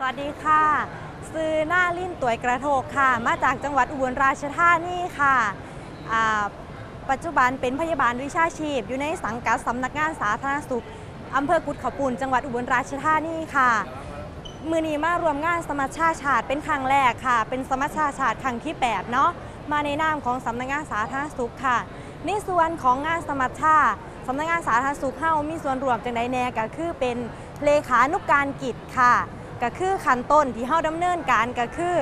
สวัสดีค่ะ ซื้อหน้าลิ้นตวยกระโทกค่ะ มาจากจังหวัดอุบลราชธานีค่ะปัจจุบันเป็นพยาบาลวิชาชีพ อยู่ในสังกัดสำนักงานสาธารณสุขอำเภอกุดขาปูนจังหวัดอุบลราชธานีค่ะ มือนีมารวมงานสมัชชาชาติเป็นครั้งแรกค่ะ เป็นสมัชชาชาติครั้งที่8เนาะมาในนามของสำนักงานสาธารณสุขค่ะ ในส่วนของงานสมัชชาสำนักงานสาธารณสุขเฮามีส่วนรวมจังใดแน่ก็คือเป็นเลขานุกการกิจค่ะ ก็คือขั้นต้นที่เฮาดำเนินการก็คือ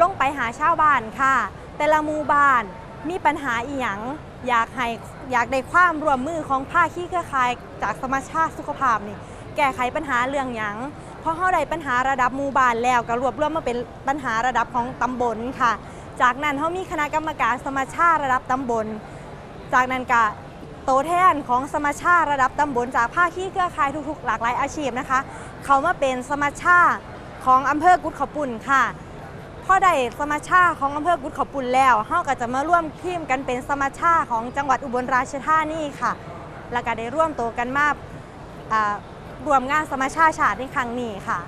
ลงไปหาชาวบ้านค่ะ แต่ละหมู่บ้านมีปัญหาอีหยังอยากให้อยากได้ความร่วมมือของภาคีเครือข่ายจากสมาชาติสุขภาพนี่แก้ไขปัญหาเรื่องหยังเพราะเฮาได้ปัญหาระดับหมู่บ้านแล้วก็รวบรวมมาเป็นปัญหาระดับของตำบลค่ะ จากนั้นเฮามีคณะกรรมการสมาชาติระดับตำบล จากนั้นก็โตแทนของสมาชาระดับตำบลจากภาคีเครือข่ายทุกๆ หลากหลายอาชีพนะคะ เขามาเป็นสมาชาของอำเภอกุดขาปุ่นค่ะพอได้สมาชาของอำเภอกุดขาปุ่นแล้วเฮาก็จะมาร่วมทีมกันเป็นสมาชาของจังหวัดอุบลราชธานีค่ะ แล้วก็ได้ร่วมตัวกันมาอ่ารวมงานสมาชาชาติในครั้งนี้ค่ะ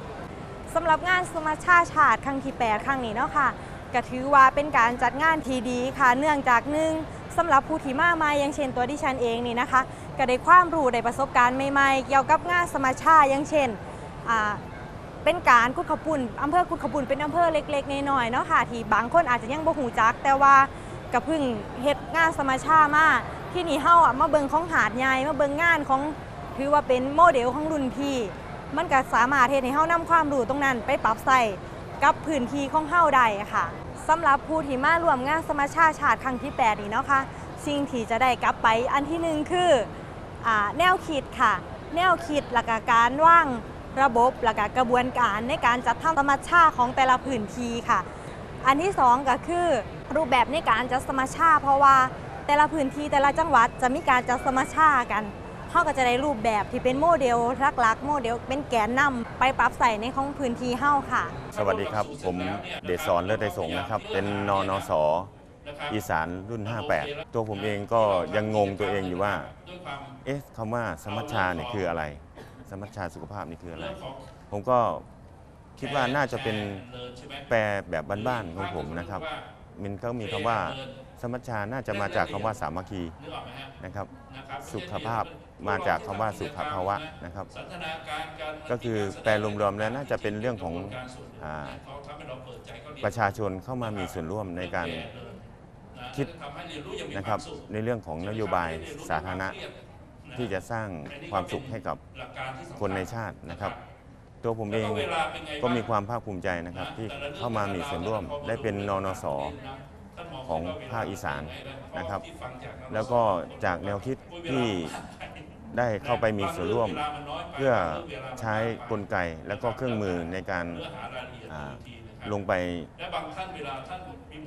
สำหรับงานสมาชาชาติครั้งที่ 8 ครั้งนี้เนาะค่ะก็ถือว่าเป็นการจัดงานที่ดีค่ะ เนื่องจากหนึ่งสำหรับผู้ที่มาใหม่ย่างเช่นตัวดิฉันเองนี่นะคะ ก็ได้ความรู้ได้ประสบการณ์ใหม่ๆ เกี่ยวกับงานสมาชาอย่างเช่น เป็นการกุดขปุ่นอำเภอกุดขปุ่นเป็นอำเภอเล็กๆน้อยๆเนาะค่ะที่บางคนอาจจะยังบ่หูจัก แต่ว่าก็เพึ่งเฮ็ดงานสมาชามาที่นี่เฮาอะมาเบิงของหาดใหญ่มาเบิงงานของถือว่าเป็นโมเดลของรุ่นพี่ มันก็สามารถเฮ็ดให้เฮานำความรู้ตรงนั้นไปปรับใส่กับพื้นที่ของเฮาได้ค่ะสำหรับผู้ที่มาร่วมงานสมาชาชาติครั้งที่8นี้เนาะค่ะสิ่งที่จะได้กลับไปอันที่หนึ่งคืออแนวคิดค่ะ แนวคิดหลักการว่าง ระบบหลักกระบวนการในการจัดทำสมาชาของแต่ละพื้นที่ค่ะ อันที่สองก็คือรูปแบบในการจัดสมาชาเพราะว่าแต่ละพื้นที่แต่ละจังหวัดจะมีการจัดสมาชากันเขาก็จะได้รูปแบบที่เป็นโมเดลหลักๆ โมเดลเป็นแกนนำไปปรับใส่ในของพื้นที่เฮ้าค่ะ สวัสดีครับ ผมเดชสอนเลิศไทยสงนะครับ เป็นนนสอีสานรุ่น 58 ตัวผมเองก็ยังงงตัวเองอยู่ว่า เอ๊ะคำว่าสมัชชาเนี่ยคืออะไร สมัชชาสุขภาพนี่คืออะไร ผมก็คิดว่าน่าจะเป็นแปลแบบบ้านๆของผมนะครับ มันก็มีคำว่าสมัชชาน่าจะมาจากคำว่าสามัคคีนะครับ สุขภาพมาจากคำว่าสุขภาวะนะครับ ก็คือแปลรวมๆแล้วน่าจะเป็นเรื่องของอาประชาชนเข้ามามีส่วนร่วมในการคิดนะครับในเรื่องของนโยบายสาธารณะ ที่จะสร้างความสุขให้กับคนในชาตินะครับ ตัวผมเองก็มีความภาคภูมิใจนะครับ ที่เข้ามามีส่วนร่วมได้เป็นนนสของภาคอีสานนะครับ แล้วก็จากแนวคิดที่ได้เข้าไปมีส่วนร่วม เพื่อใช้กลไกและก็เครื่องมือในการอ่าลงไป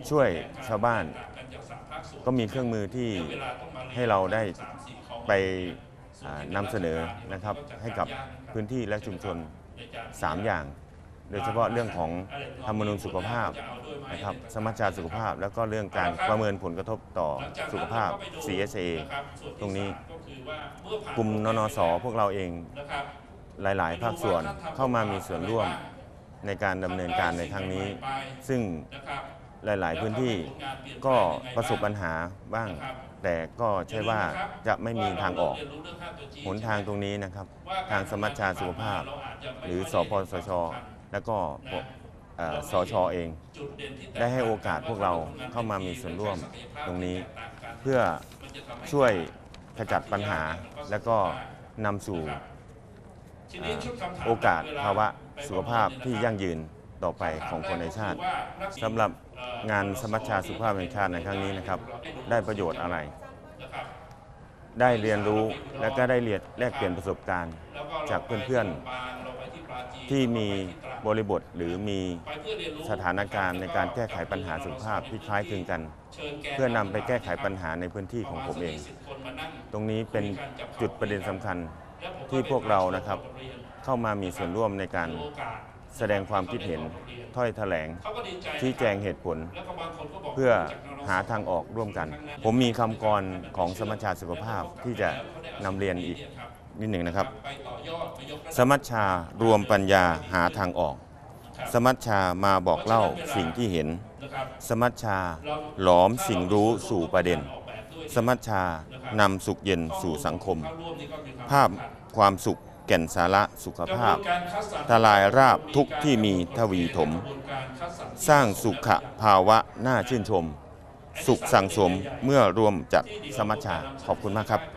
ช่วยชาวบ้าน ก็มีเครื่องมือที่ให้เราได้ ไปนำเสนอนะครับให้กับพื้นที่และชุมชน 3 อย่าง โดยเฉพาะเรื่องของธรรมนูญสุขภาพนะครับสมัชชาสุขภาพ แล้วก็เรื่องการประเมินผลกระทบต่อสุขภาพ CSA ตรงนี้กลุ่มนนสพวกเราเองหลาย ๆ ภาคส่วนเข้ามามีส่วนร่วมในการดำเนินการในครั้งนี้ ซึ่ง หลาย ๆ พื้นที่ก็ประสบปัญหาบ้าง แต่ก็ใช่ว่าจะไม่มีทางออกหนทางตรงนี้นะครับ ทางสมัชชาสุขภาพ หรือสปสช แล้วก็เอ่อสชเอง ได้ให้โอกาสพวกเราเข้ามามีส่วนร่วมตรงนี้ เพื่อช่วยขจัดปัญหาแล้วก็นำสู่เอ่อโอกาสภาวะสุขภาพที่ยั่งยืน ต่อไปของคนในชาติสำหรับงานสมัชชาสุขภาพแห่งชาติในครั้งนี้นะครับ ได้ประโยชน์อะไร ได้เรียนรู้และก็ได้เรียนแลกเปลี่ยนประสบการณ์ จากเพื่อนๆ ที่มีบริบทหรือมีสถานการณ์ในการแก้ไขปัญหาสุขภาพที่คล้ายคลึงกัน เพื่อนำไปแก้ไขปัญหาในพื้นที่ของผมเอง ตรงนี้เป็นจุดประเด็นสำคัญที่พวกเรานะครับ เข้ามามีส่วนร่วมในการ แสดงความคิดเห็นถ้อยแถลง ชี้แจงเหตุผล เพื่อหาทางออกร่วมกัน ผมมีคำกรของสมัชชาสุขภาพที่จะนำเรียนอีกนิดหนึ่งนะครับ สมัชชารวมปัญญาหาทางออก สมัชชามาบอกเล่าสิ่งที่เห็น สมัชชาหลอมสิ่งรู้สู่ประเด็น สมัชชานำสุขเย็นสู่สังคม ภาพความสุข แก่นสาระสุขภาพ ทลายราบทุกข์ที่มีทวีถม สร้างสุขภาวะน่าชื่นชม สุขสังสมเมื่อรวมจัดสมัชชาขอบคุณมากครับ